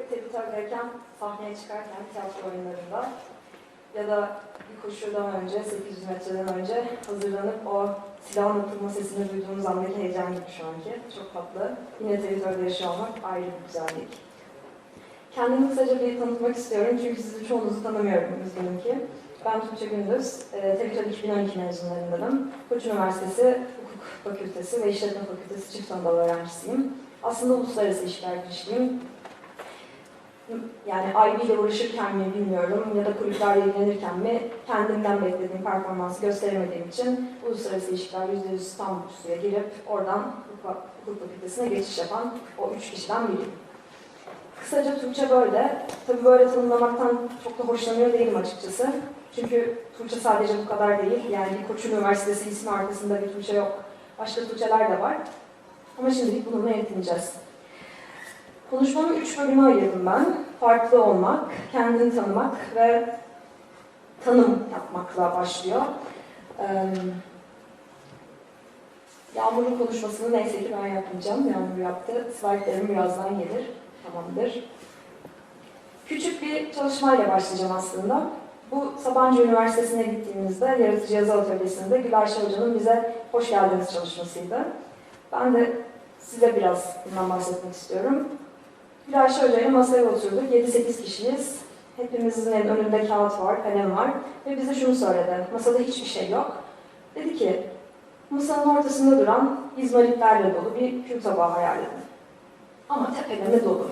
teritüerdeyken, sahneye çıkarken tiyatro oyunlarında ya da bir koşudan önce, 800 metreden önce hazırlanıp o silahın atılma sesini duyduğumuz andaki heyecan gibi şu anki. Çok tatlı. Yine teritüerde yaşıyor olmak ayrı bir güzellik. Kendimi kısaca bir tanıtmak istiyorum çünkü sizi çoğunuzu tanımıyorum üzgünüm ki. Ben Tuğçe Gündüz, e, Tekrar 2012 mezunlarındanım. Koç Üniversitesi Hukuk Fakültesi ve İşletme Fakültesi çift anadolu öğrencisiyim. Aslında uluslararası ilişkiler girişliyim. Yani IB ile uğraşırken mi bilmiyorum ya da kulüplerle ilgilenirken mi kendimden beklediğim performansı gösteremediğim için uluslararası ilişkiler %100 tam bursluya girip oradan hukuk, fakültesine geçiş yapan o üç kişiden biriyim. Kısaca Tuğçe böyle. Tabii böyle tanımlamaktan çok da hoşlanıyor değilim açıkçası. Çünkü Tuğçe sadece bu kadar değil. Yani bir Koç Üniversitesi ismi arkasında bir Tuğçe yok. Başka Tuğçeler de var. Ama şimdilik bununla yetineceğiz. Konuşmamı üç bölüme ayırdım ben. Farklı olmak, kendini tanımak ve tanım yapmakla başlıyor. Ee, Yağmur'un konuşmasını neyse ki ben yapmayacağım. Yağmur yaptı. Slaytlarım birazdan gelir. Tamamdır. Küçük bir çalışmayla başlayacağım aslında. Bu Sabancı Üniversitesi'ne gittiğimizde Yaratıcı Yazı Atölyesi'nde Gülayşe Hoca'nın bize hoş geldiniz çalışmasıydı. Ben de size biraz bundan bahsetmek istiyorum. Hoca ile masaya oturduk. 7-8 kişiyiz. Hepimizin önünde kağıt var, kalem var. Ve bize şunu söyledi. Masada hiçbir şey yok. Dedi ki, masanın ortasında duran izmaritlerle dolu bir kül tabağı hayal edin. Ama tepelerine dolu.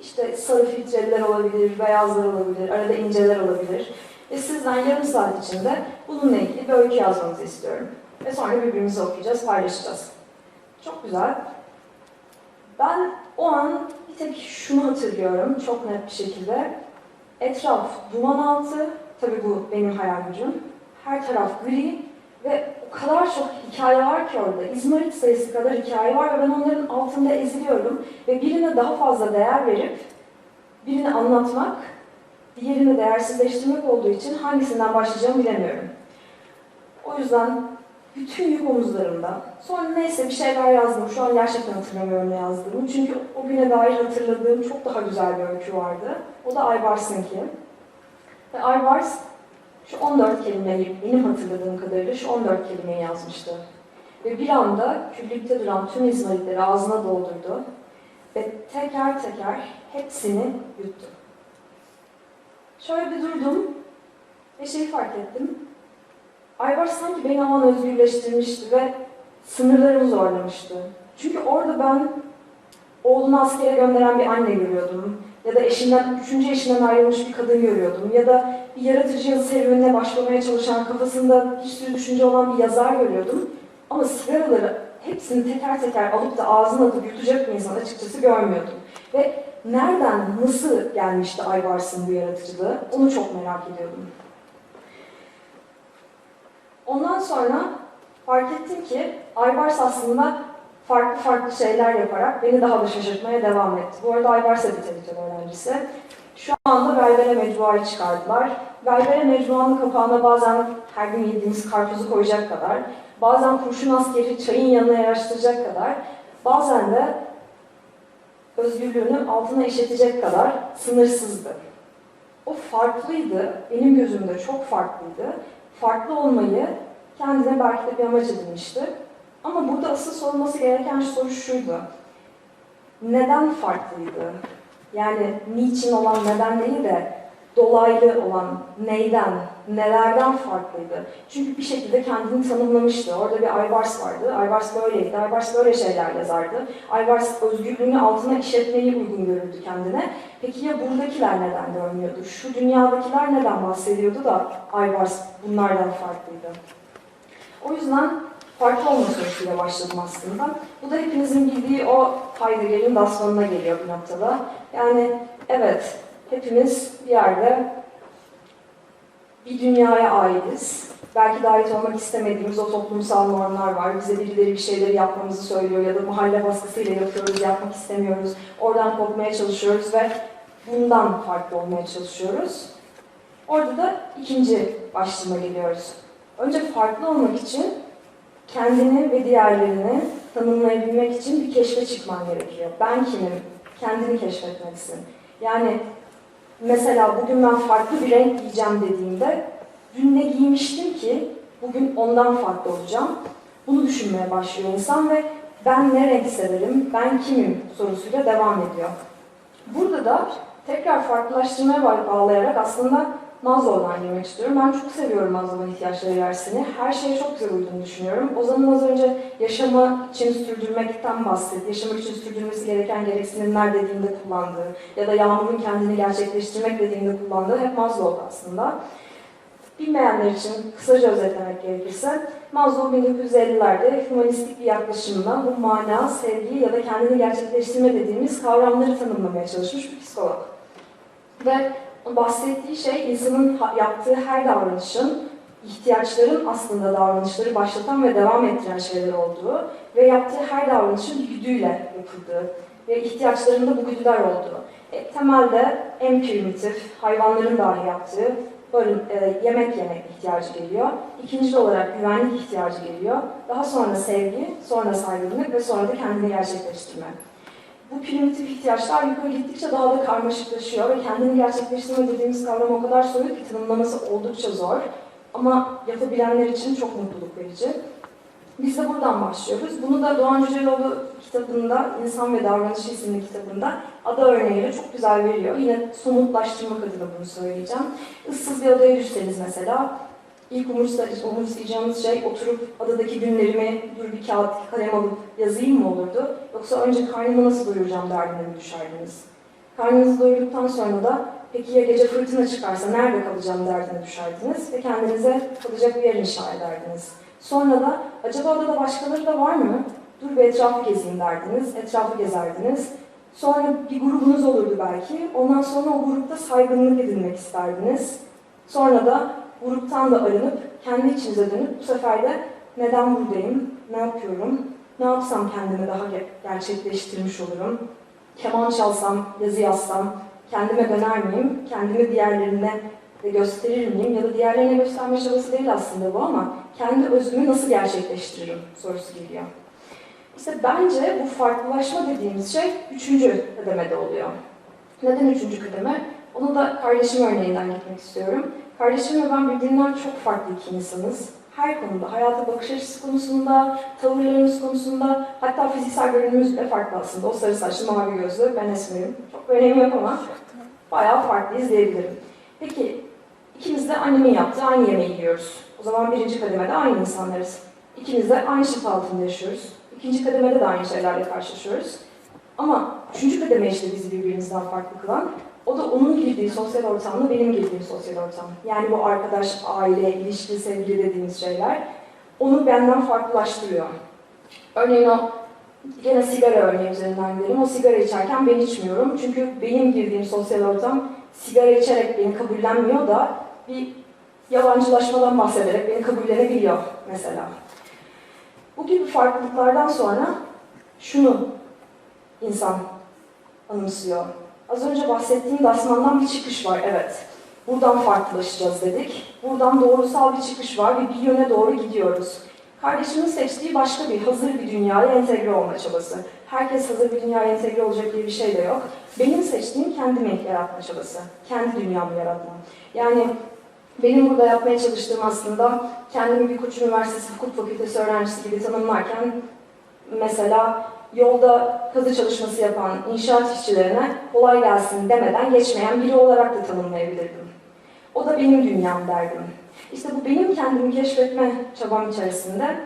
İşte sarı filtreler olabilir, beyazlar olabilir, arada inceler olabilir. Ve sizden yarım saat içinde bununla ilgili bir öykü yazmanızı istiyorum. Ve sonra birbirimize okuyacağız, paylaşacağız. Çok güzel. Ben o an tek şunu hatırlıyorum çok net bir şekilde. Etraf duman altı, tabii bu benim hayal gücüm. Her taraf gri ve o kadar çok hikaye var ki orada. İzmarit sayısı kadar hikaye var ve ben onların altında eziliyorum. Ve birine daha fazla değer verip birini anlatmak, diğerini değersizleştirmek olduğu için hangisinden başlayacağımı bilemiyorum. O yüzden bütün yük omuzlarımda. Sonra neyse bir şeyler yazdım. Şu an gerçekten hatırlamıyorum ne yazdığımı. Çünkü o güne dair hatırladığım çok daha güzel bir öykü vardı. O da Aybars'ınki. Ve Aybars şu 14 kelimeyi, benim hatırladığım kadarıyla şu 14 kelimeyi yazmıştı. Ve bir anda küllükte duran tüm izmaritleri ağzına doldurdu ve teker teker hepsini yuttu. Şöyle bir durdum ve şeyi fark ettim. Aybars sanki beni o an özgürleştirmişti ve sınırlarımı zorlamıştı. Çünkü orada ben oğlunu askere gönderen bir anne görüyordum. Ya da eşinden, üçüncü eşinden ayrılmış bir kadın görüyordum. Ya da bir yaratıcı yazı serüvenine başlamaya çalışan, kafasında bir sürü düşünce olan bir yazar görüyordum. Ama sigaraları hepsini teker teker alıp da ağzına atıp yutacak bir insan açıkçası görmüyordum. Ve nereden, nasıl gelmişti Aybars'ın bu yaratıcılığı onu çok merak ediyordum. Ondan sonra fark ettim ki Aybars aslında farklı farklı şeyler yaparak beni daha da şaşırtmaya devam etti. Bu arada Aybars da bir öğrencisi. Şu anda Berbere Mecmua'yı çıkardılar. Berbere Mecmua'nın kapağına bazen her gün yediğimiz karpuzu koyacak kadar, bazen kurşun askeri çayın yanına yaraştıracak kadar, bazen de özgürlüğünü altına işletecek kadar sınırsızdı. O farklıydı, benim gözümde çok farklıydı. Farklı olmayı kendine belki de bir amaç edinmişti. Ama burada asıl sorulması gereken soru şuydu. Neden farklıydı? Yani niçin olan neden değil de dolaylı olan neyden, nelerden farklıydı? Çünkü bir şekilde kendini tanımlamıştı. Orada bir Aybars vardı. Aybars böyleydi. Aybars böyle şeyler yazardı. Aybars özgürlüğünü altına işletmeyi uygun görürdü kendine. Peki ya buradakiler neden görmüyordu? Şu dünyadakiler neden bahsediyordu da Aybars bunlardan farklıydı? O yüzden farklı olma sorusuyla başladım aslında. Bu da hepinizin bildiği o Heidegger'in dasmanına geliyor bir noktada. Yani evet, hepimiz bir yerde bir dünyaya aitiz. Belki de olmak istemediğimiz o toplumsal normlar var. Bize birileri bir şeyleri yapmamızı söylüyor ya da mahalle baskısıyla yapıyoruz, yapmak istemiyoruz. Oradan kopmaya çalışıyoruz ve bundan farklı olmaya çalışıyoruz. Orada da ikinci başlığıma geliyoruz. Önce farklı olmak için kendini ve diğerlerini tanımlayabilmek için bir keşfe çıkman gerekiyor. Ben kimim? Kendini keşfetmelisin. Yani mesela bugün ben farklı bir renk giyeceğim dediğimde dün ne giymiştim ki bugün ondan farklı olacağım. Bunu düşünmeye başlıyor insan ve ben ne renk severim, ben kimim sorusuyla devam ediyor. Burada da tekrar farklılaştırmaya bağ- bağlayarak aslında Maslow'dan girmek istiyorum. Ben çok seviyorum Maslow'un ihtiyaçları hiyerarşisini. Her şeye çok güzel uyduğunu düşünüyorum. Ozan'ın az önce yaşama için sürdürmekten bahsetti. Yaşamak için sürdürmesi gereken gereksinimler dediğinde kullandığı ya da Yağmur'un kendini gerçekleştirmek dediğinde kullandığı hep Maslow aslında. Bilmeyenler için kısaca özetlemek gerekirse, Maslow 1950'lerde humanistik bir yaklaşımla bu mana, sevgi ya da kendini gerçekleştirme dediğimiz kavramları tanımlamaya çalışmış bir psikolog. Ve bahsettiği şey insanın yaptığı her davranışın ihtiyaçların aslında davranışları başlatan ve devam ettiren şeyler olduğu ve yaptığı her davranışın güdüyle yapıldığı ve ihtiyaçlarında bu güdüler olduğu. E, temelde en primitif, hayvanların dahi yaptığı barın, e, yemek yemek ihtiyacı geliyor. İkinci olarak güvenlik ihtiyacı geliyor. Daha sonra sevgi, sonra saygınlık ve sonra da kendini gerçekleştirme. Bu primitif ihtiyaçlar yukarı gittikçe daha da karmaşıklaşıyor ve kendini gerçekleştirme dediğimiz kavram o kadar soyut ki tanımlaması oldukça zor. Ama yapabilenler için çok mutluluk verici. Biz de buradan başlıyoruz. Bunu da Doğan Cüceloğlu kitabında, İnsan ve Davranışı isimli kitabında ada örneğiyle çok güzel veriyor. Yine somutlaştırmak adına bunu söyleyeceğim. Issız bir adaya düşseniz mesela, ilk umursa- umursayacağınız şey oturup adadaki günlerimi dur bir kağıt, kalem alıp yazayım mı olurdu? Yoksa önce karnımı nasıl doyuracağım derdine mi düşerdiniz? Karnınızı doyurduktan sonra da peki ya gece fırtına çıkarsa nerede kalacağım derdine düşerdiniz ve kendinize kalacak bir yer inşa ederdiniz. Sonra da acaba adada başkaları da var mı? Dur bir etrafı gezeyim derdiniz, etrafı gezerdiniz. Sonra bir grubunuz olurdu belki. Ondan sonra o grupta saygınlık edinmek isterdiniz. Sonra da gruptan da arınıp kendi içinize dönüp bu sefer de neden buradayım, ne yapıyorum, ne yapsam kendimi daha ge- gerçekleştirmiş olurum, keman çalsam, yazı yazsam, kendime döner miyim, kendimi diğerlerine gösterir miyim ya da diğerlerine gösterme çabası değil aslında bu ama kendi özümü nasıl gerçekleştiririm sorusu geliyor. İşte bence bu farklılaşma dediğimiz şey üçüncü kademede oluyor. Neden üçüncü kademe? Onu da kardeşim örneğinden gitmek istiyorum. Kardeşim ve ben birbirinden çok farklı iki insanız. Her konuda, hayata bakış açısı konusunda, tavırlarımız konusunda, hatta fiziksel görünümümüz bile farklı aslında. O sarı saçlı, mavi gözlü, ben esmerim. Çok önemi yok ama bayağı farklıyız diyebilirim. Peki, ikimiz de annemin yaptığı aynı yemeği yiyoruz. O zaman birinci kademede aynı insanlarız. İkimiz de aynı şifa altında yaşıyoruz. İkinci kademede de aynı şeylerle karşılaşıyoruz. Ama üçüncü kademe işte bizi birbirimizden farklı kılan, o da onun girdiği sosyal ortamla benim girdiğim sosyal ortam. Yani bu arkadaş, aile, ilişki, sevgili dediğimiz şeyler onu benden farklılaştırıyor. Örneğin o, gene sigara örneği üzerinden gidelim. O sigara içerken ben içmiyorum. Çünkü benim girdiğim sosyal ortam sigara içerek beni kabullenmiyor da bir yabancılaşmadan bahsederek beni kabullenebiliyor mesela. Bu gibi farklılıklardan sonra şunu insan anımsıyor. Az önce bahsettiğim Dasman'dan bir çıkış var, evet. Buradan farklılaşacağız dedik. Buradan doğrusal bir çıkış var ve bir yöne doğru gidiyoruz. Kardeşimin seçtiği başka bir, hazır bir dünyaya entegre olma çabası. Herkes hazır bir dünyaya entegre olacak diye bir şey de yok. Benim seçtiğim kendimi yaratma çabası. Kendi dünyamı yaratma. Yani benim burada yapmaya çalıştığım aslında kendimi bir Koç Üniversitesi Hukuk Fakültesi öğrencisi gibi tanımlarken mesela yolda kazı çalışması yapan inşaat işçilerine kolay gelsin demeden geçmeyen biri olarak da tanımlayabilirdim. O da benim dünyam derdim. İşte bu benim kendimi keşfetme çabam içerisinde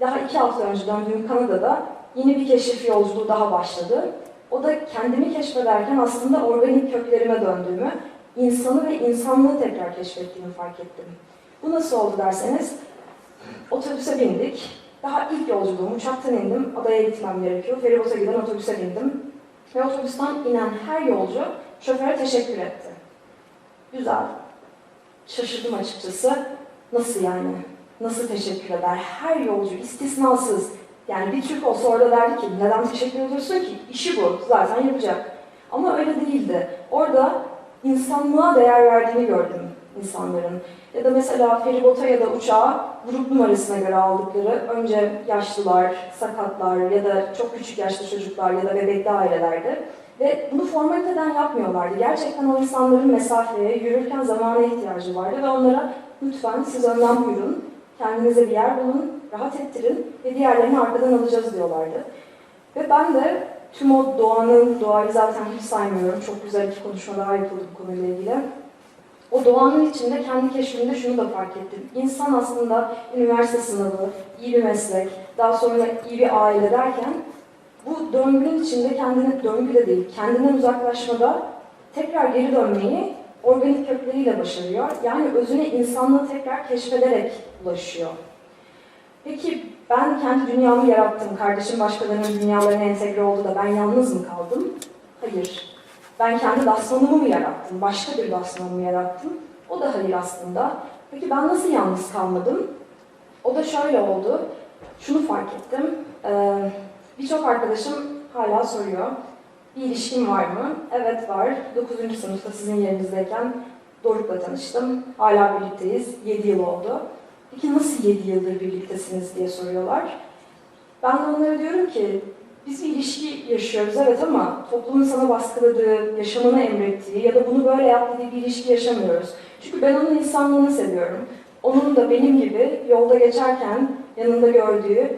daha iki hafta önce döndüğüm Kanada'da yeni bir keşif yolculuğu daha başladı. O da kendimi keşfederken aslında organik köklerime döndüğümü, insanı ve insanlığı tekrar keşfettiğimi fark ettim. Bu nasıl oldu derseniz, otobüse bindik. Daha ilk yolculuğum, uçaktan indim, adaya gitmem gerekiyor. Feribota giden otobüse bindim. Ve otobüsten inen her yolcu şoföre teşekkür etti. Güzel. Şaşırdım açıkçası. Nasıl yani? Nasıl teşekkür eder? Her yolcu istisnasız. Yani bir Türk olsa orada derdi ki neden teşekkür ediyorsun ki? İşi bu. Zaten yapacak. Ama öyle değildi. Orada insanlığa değer verdiğini gördüm insanların. Ya da mesela feribota ya da uçağa grup numarasına göre aldıkları önce yaşlılar, sakatlar ya da çok küçük yaşlı çocuklar ya da bebekli ailelerde Ve bunu formaliteden yapmıyorlardı. Gerçekten o insanların mesafeye, yürürken zamana ihtiyacı vardı ve onlara lütfen siz önden buyurun, kendinize bir yer bulun, rahat ettirin ve diğerlerini arkadan alacağız diyorlardı. Ve ben de tüm o doğanın, doğayı zaten hiç saymıyorum. Çok güzel iki konuşma daha yapıldı bu konuyla ilgili. O doğanın içinde kendi keşfimde şunu da fark ettim. İnsan aslında üniversite sınavı, iyi bir meslek, daha sonra iyi bir aile derken bu döngünün içinde kendini, döngü de değil, kendinden uzaklaşmada tekrar geri dönmeyi organik kökleriyle başarıyor. Yani özüne insanlığı tekrar keşfederek ulaşıyor. Peki ben kendi dünyamı yarattım, kardeşim başkalarının dünyalarına entegre oldu da ben yalnız mı kaldım? Hayır. Ben kendi dasmanımı mı yarattım, başka bir dasmanımı mı yarattım? O da hayır aslında. Peki ben nasıl yalnız kalmadım? O da şöyle oldu. Şunu fark ettim. Ee, Birçok arkadaşım hala soruyor. Bir ilişkin var mı? Evet var. 9. sınıfta sizin yerinizdeyken Doruk'la tanıştım. Hala birlikteyiz. 7 yıl oldu. Peki nasıl 7 yıldır birliktesiniz diye soruyorlar. Ben de onlara diyorum ki biz bir ilişki yaşıyoruz evet ama toplumun sana baskıladığı, yaşamını emrettiği ya da bunu böyle yap dediği bir ilişki yaşamıyoruz. Çünkü ben onun insanlığını seviyorum. Onun da benim gibi yolda geçerken yanında gördüğü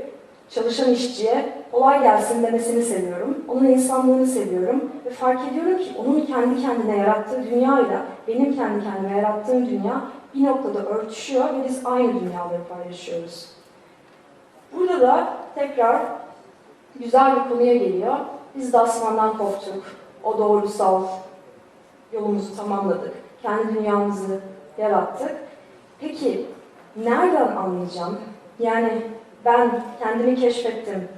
çalışan işçiye kolay gelsin demesini seviyorum. Onun insanlığını seviyorum ve fark ediyorum ki onun kendi kendine yarattığı dünyayla benim kendi kendime yarattığım dünya bir noktada örtüşüyor ve biz aynı dünyaları paylaşıyoruz. Burada da tekrar güzel bir konuya geliyor. Biz de Asman'dan koptuk. O doğrusal yolumuzu tamamladık. Kendi dünyamızı yarattık. Peki nereden anlayacağım? Yani ben kendimi keşfettim.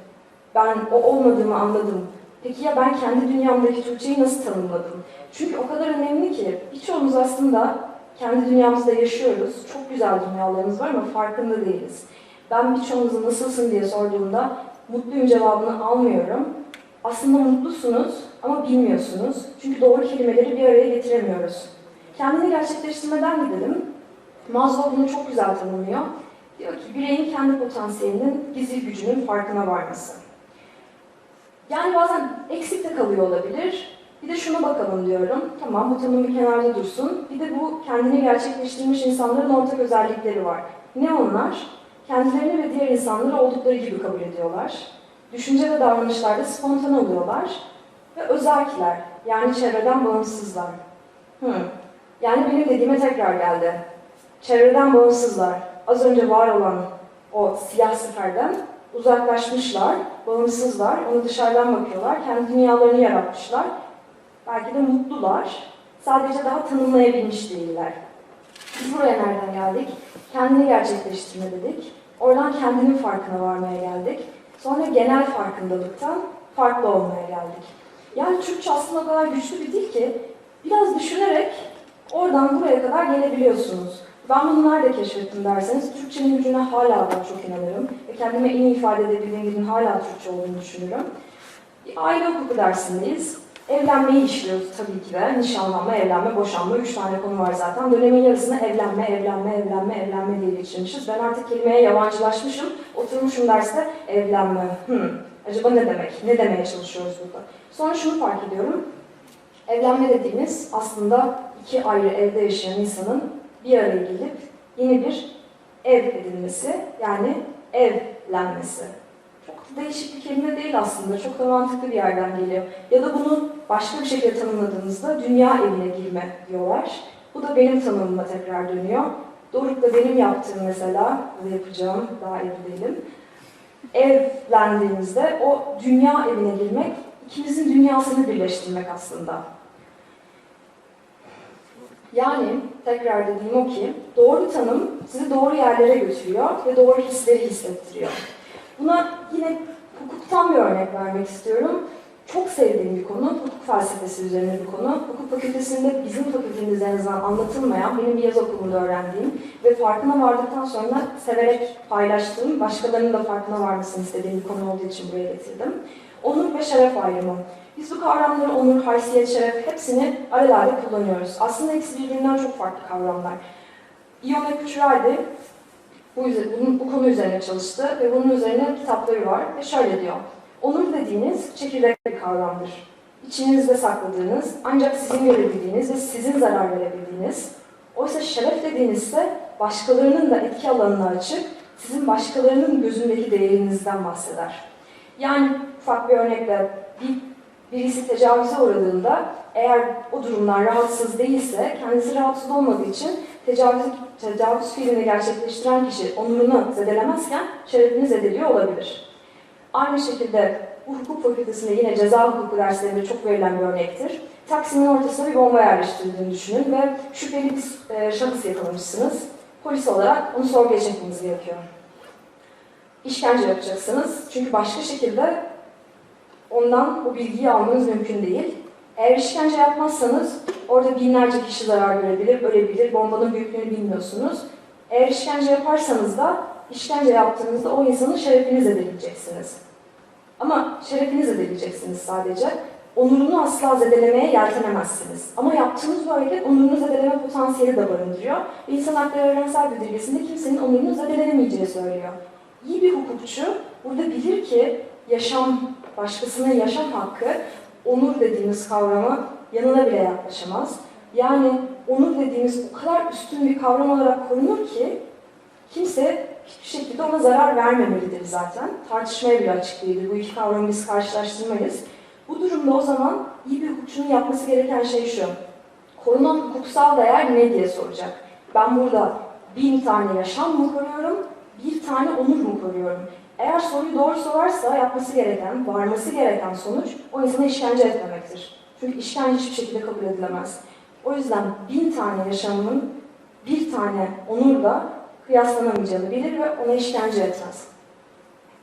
Ben o olmadığımı anladım. Peki ya ben kendi dünyamdaki Tuğçe'yi nasıl tanımladım? Çünkü o kadar önemli ki birçoğumuz aslında kendi dünyamızda yaşıyoruz. Çok güzel dünyalarımız var ama farkında değiliz. Ben birçoğunuza nasılsın diye sorduğumda mutluyum cevabını almıyorum. Aslında mutlusunuz ama bilmiyorsunuz. Çünkü doğru kelimeleri bir araya getiremiyoruz. Kendini gerçekleştirmeden gidelim. Maslow bunu çok güzel tanımlıyor. Diyor ki bireyin kendi potansiyelinin gizli gücünün farkına varması. Yani bazen eksik de kalıyor olabilir. Bir de şuna bakalım diyorum. Tamam bu tanım bir kenarda dursun. Bir de bu kendini gerçekleştirmiş insanların ortak özellikleri var. Ne onlar? Kendilerini ve diğer insanları oldukları gibi kabul ediyorlar. Düşünce ve davranışlarda spontane oluyorlar. Ve özelkiler, yani çevreden bağımsızlar. Hmm. Yani benim dediğime tekrar geldi. Çevreden bağımsızlar. Az önce var olan o siyah siferden uzaklaşmışlar, bağımsızlar, onu dışarıdan bakıyorlar, kendi dünyalarını yaratmışlar. Belki de mutlular, sadece daha tanımlayabilmiş değiller. Biz buraya nereden geldik? Kendini gerçekleştirme dedik. Oradan kendinin farkına varmaya geldik. Sonra genel farkındalıktan farklı olmaya geldik. Yani Türkçe aslında o kadar güçlü bir dil ki biraz düşünerek oradan buraya kadar gelebiliyorsunuz. Ben bunu nerede keşfettim derseniz Türkçenin gücüne hala daha çok inanırım. Ve kendime en iyi ifade edebildiğim dilin hala Türkçe olduğunu düşünürüm. Aile hukuku dersindeyiz. Evlenmeyi işliyoruz tabii ki de. Nişanlanma, evlenme, boşanma. Üç tane konu var zaten. Dönemin yarısını evlenme, evlenme, evlenme, evlenme diye geçirmişiz. Ben artık kelimeye yabancılaşmışım. Oturmuşum derste evlenme. Hmm. Acaba ne demek? Ne demeye çalışıyoruz burada? Sonra şunu fark ediyorum. Evlenme dediğimiz aslında iki ayrı evde yaşayan insanın bir araya gelip yeni bir ev edilmesi, yani evlenmesi. Değişik bir kelime değil aslında, çok da mantıklı bir yerden geliyor. Ya da bunu başka bir şekilde tanımladığımızda dünya evine girme diyorlar. Bu da benim tanımıma tekrar dönüyor. Doruk'la benim yaptığım mesela, bu yapacağım, daha ev değilim. Evlendiğimizde o dünya evine girmek, ikimizin dünyasını birleştirmek aslında. Yani tekrar dediğim o ki doğru tanım sizi doğru yerlere götürüyor ve doğru hisleri hissettiriyor. Buna yine hukuktan bir örnek vermek istiyorum. Çok sevdiğim bir konu, hukuk felsefesi üzerine bir konu. Hukuk fakültesinde bizim fakültemizde en azından anlatılmayan, benim bir yaz okulunda öğrendiğim ve farkına vardıktan sonra severek paylaştığım, başkalarının da farkına varmasını istediğim bir konu olduğu için buraya getirdim. Onur ve şeref ayrımı. Biz bu kavramları onur, haysiyet, şeref hepsini aralarda kullanıyoruz. Aslında ikisi birbirinden çok farklı kavramlar. Ione Kuchuraldi bu, bunun, bu konu üzerine çalıştı ve bunun üzerine kitapları var ve şöyle diyor. Onur dediğiniz çekirdek bir kavramdır. içinizde sakladığınız, ancak sizin görebildiğiniz ve sizin zarar verebildiğiniz. Oysa şeref dediğinizde başkalarının da etki alanını açıp sizin başkalarının gözündeki değerinizden bahseder. Yani ufak bir örnekle bir, birisi tecavüze uğradığında eğer o durumdan rahatsız değilse, kendisi rahatsız olmadığı için tecavüz, tecavüz fiilini gerçekleştiren kişi onurunu zedelemezken şerefini zedeliyor olabilir. Aynı şekilde bu hukuk fakültesinde yine ceza hukuku derslerinde çok verilen bir örnektir. Taksim'in ortasına bir bomba yerleştirildiğini düşünün ve şüpheli bir e, şahıs yakalamışsınız. Polis olarak onu sorguya çekmeniz gerekiyor. İşkence yapacaksınız. Çünkü başka şekilde ondan bu bilgiyi almanız mümkün değil. Eğer işkence yapmazsanız orada binlerce kişi zarar görebilir, ölebilir, bombanın büyüklüğünü bilmiyorsunuz. Eğer işkence yaparsanız da işkence yaptığınızda o insanın şerefini zedeleyeceksiniz. Ama şerefini zedeleyeceksiniz sadece. Onurunu asla zedelemeye yeltenemezsiniz. Ama yaptığınız hareket onurunu zedeleme potansiyeli de barındırıyor. İnsan Hakları Evrensel Bildirgesi'nde kimsenin onurunu zedelenemeyeceği söylüyor. İyi bir hukukçu burada bilir ki yaşam, başkasının yaşam hakkı onur dediğimiz kavrama yanına bile yaklaşamaz. Yani onur dediğimiz o kadar üstün bir kavram olarak korunur ki kimse hiçbir şekilde ona zarar vermemelidir zaten. Tartışmaya bile açık değildir. Bu iki kavramı biz karşılaştırmayız. Bu durumda o zaman iyi bir hukukçunun yapması gereken şey şu. Korunan hukuksal değer ne diye soracak. Ben burada bin tane yaşam mı koruyorum, bir tane onur mu koruyorum? Eğer soruyu doğru sorarsa yapması gereken, varması gereken sonuç o insana işkence etmemektir. Çünkü işkence hiçbir şekilde kabul edilemez. O yüzden bin tane yaşamın bir tane onurla kıyaslanamayacağını bilir ve ona işkence etmez.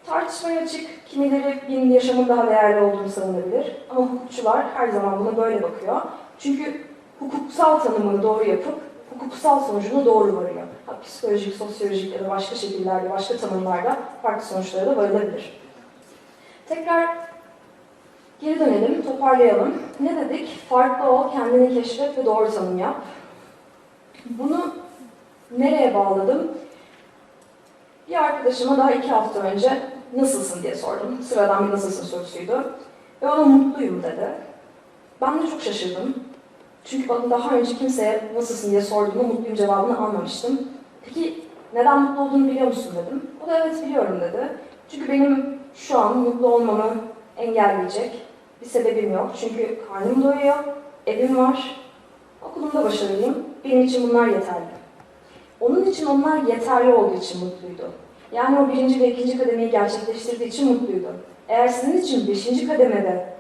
Tartışmaya açık, kimileri bin yaşamın daha değerli olduğunu savunabilir ama hukukçular her zaman buna böyle bakıyor. Çünkü hukuksal tanımını doğru yapıp hukuksal sonucunu doğru varıyor. Ha, psikolojik, sosyolojik ya da başka şekillerde, başka tanımlarda farklı sonuçlara da varılabilir. Tekrar geri dönelim, toparlayalım. Ne dedik? Farklı ol, kendini keşfet ve doğru tanım yap. Bunu nereye bağladım? Bir arkadaşıma daha iki hafta önce nasılsın diye sordum. Sıradan bir nasılsın sorusuydu. Ve ona mutluyum dedi. Ben de çok şaşırdım. Çünkü bana daha önce kimseye nasılsın diye sorduğumda mutluyum cevabını almamıştım. Peki neden mutlu olduğunu biliyor musun dedim. O da evet biliyorum dedi. Çünkü benim şu an mutlu olmamı engelleyecek bir sebebim yok. Çünkü karnım doyuyor, evim var, okulumda başarılıyım. Benim için bunlar yeterli. Onun için onlar yeterli olduğu için mutluydu. Yani o birinci ve ikinci kademeyi gerçekleştirdiği için mutluydu. Eğer sizin için beşinci kademede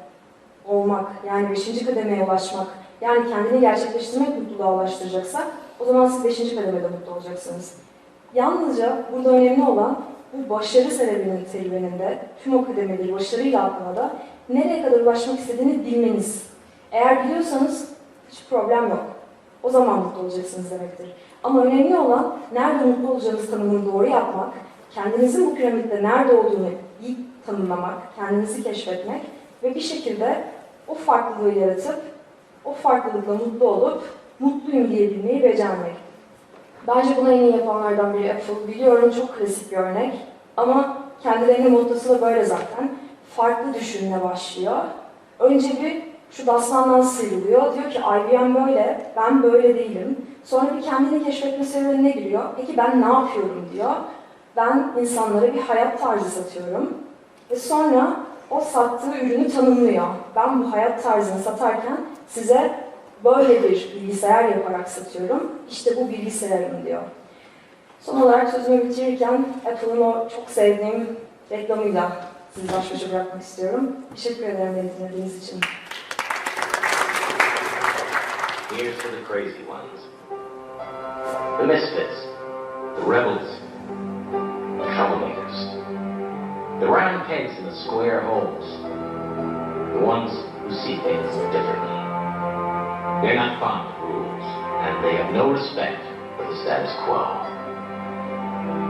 olmak, yani beşinci kademeye ulaşmak, yani kendini gerçekleştirmek mutluluğa ulaştıracaksa o zaman siz beşinci kademede mutlu olacaksınız. Yalnızca burada önemli olan bu başarı sebebinin serüveninde tüm o kademeleri başarıyla atlamada nereye kadar ulaşmak istediğini bilmeniz. Eğer biliyorsanız hiç problem yok. O zaman mutlu olacaksınız demektir. Ama önemli olan nerede mutlu olacağınız tanımını doğru yapmak, kendinizin bu piramitte nerede olduğunu iyi tanımlamak, kendinizi keşfetmek ve bir şekilde o farklılığı yaratıp o farklılıkla mutlu olup mutluyum diyebilmeyi becermek. Bence bunu en iyi yapanlardan biri Apple. Biliyorum çok klasik bir örnek ama kendilerinin mottosu da böyle zaten. Farklı düşünme başlıyor. Önce bir şu daslandan sıyrılıyor. Diyor ki IBM böyle, ben böyle değilim. Sonra bir kendini keşfetme serüvenine giriyor. Peki ben ne yapıyorum diyor. Ben insanlara bir hayat tarzı satıyorum. Ve sonra o sattığı ürünü tanımlıyor. Ben bu hayat tarzını satarken size böyle bir bilgisayar yaparak satıyorum. İşte bu bilgisayarım diyor. Son olarak sözümü bitirirken Apple'ın o çok sevdiğim reklamıyla sizi baş başa bırakmak istiyorum. Teşekkür ederim beni dinlediğiniz için. Here's to the crazy ones. The misfits. The rebels. The troublemakers. The round pegs in the square holes. The ones who see things differently. They're not fond of rules, and they have no respect for the status quo.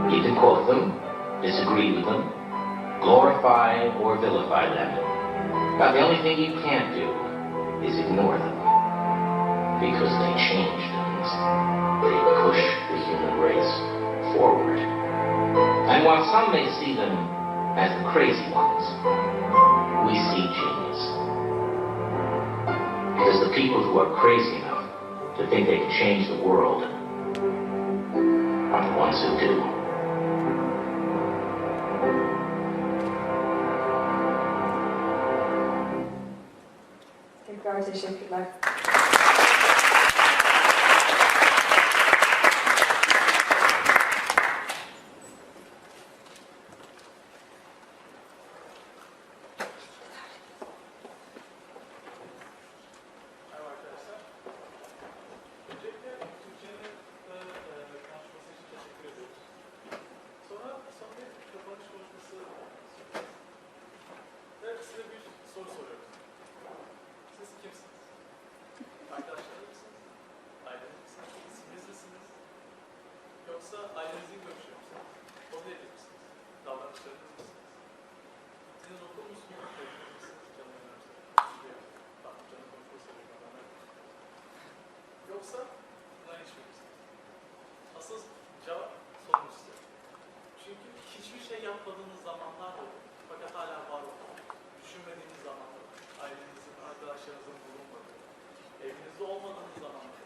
You can quote them, disagree with them, glorify or vilify them. But the only thing you can't do is ignore them because they change things. They push the human race forward. And while some may see them as the crazy ones, we see genius. The people who are crazy enough to think they can change the world are the ones who do. Tekrar teşekkürler. Yoksa bunların hiçbirisi. Asıl cevap sorumlusu. Çünkü hiçbir şey yapmadığınız zamanlar da olur. Fakat hala var olur. Düşünmediğiniz zamanlar. Ailenizin, arkadaşlarınızın bulunmadığı, evinizde olmadığınız zamanlar.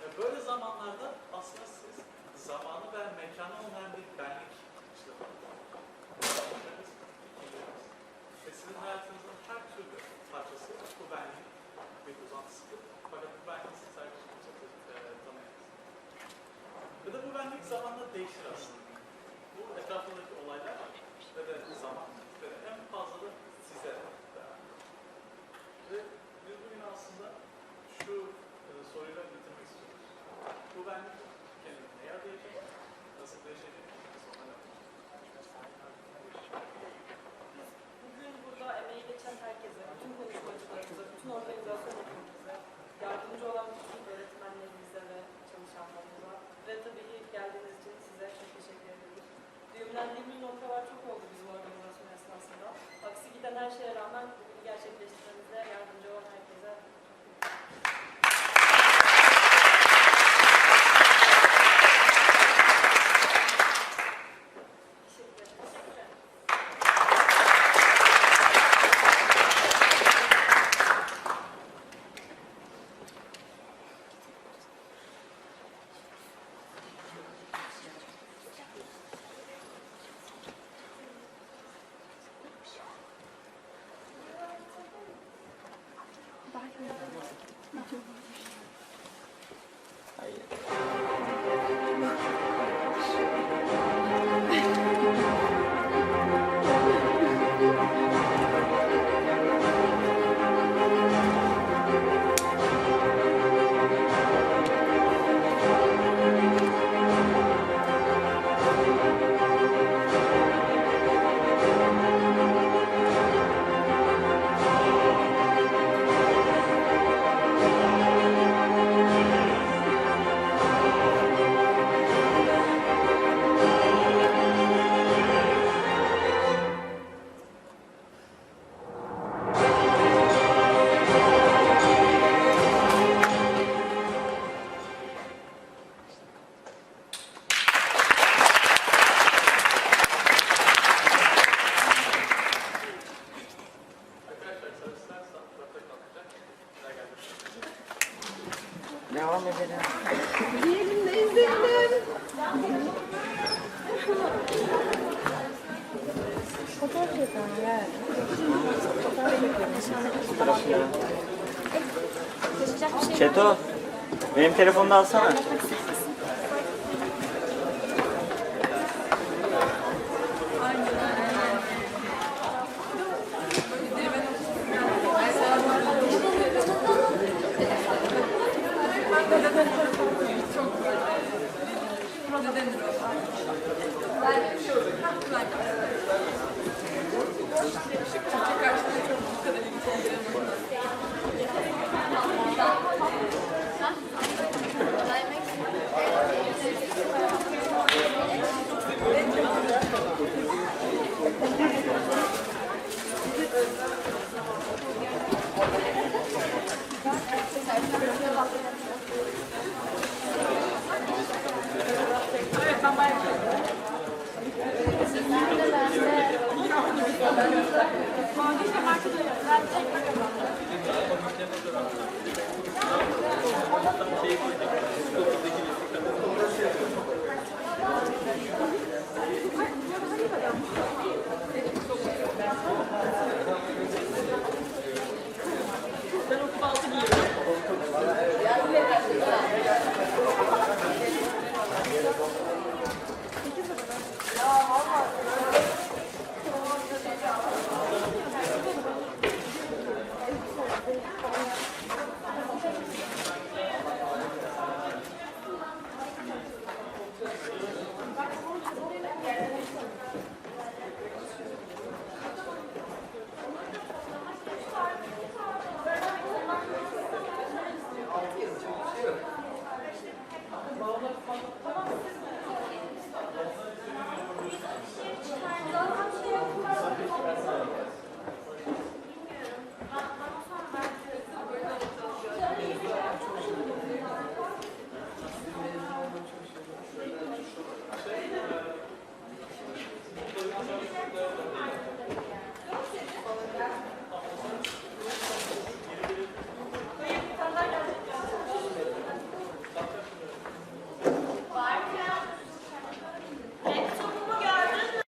Ve böyle zamanlarda aslında siz zamanı ve mekanı olmayan bir benlik işlemeniz. Ve sizin hayatınızın her türlü parçası bu benliğin bir uzantısıdır. Fakat bu benliği siz sadece kimse e, tanıyamaz. Ve de bu benlik zamanla değişir aslında. Bu etrafındaki olaylar ve de zaman ve de en fazla da size. Ve biz bugün aslında şu e, soruyla bitirmek istiyoruz. Bu benlik kendini neye adayacak, nasıl değişecek, sonra ne olacak? Bugün burada emeği geçen herkese, bütün konuşmacılarımıza, bütün organizasyon ekibimize, yardımcı olan bütün öğretmenlerimize ve çalışanlarımıza ve tabii ki geldiğiniz için size çok teşekkür ediyoruz. Düğümlendiğimiz noktalar çok oldu bizim organizasyon esnasında. Aksi giden her şeye rağmen gerçekleştirmemize yardımcı olan Fotoğraf çekelim. Evet. Fotoğraf çekelim. Çeto, benim telefonu da alsana. Çok karşılığı çok bu kadar ilgi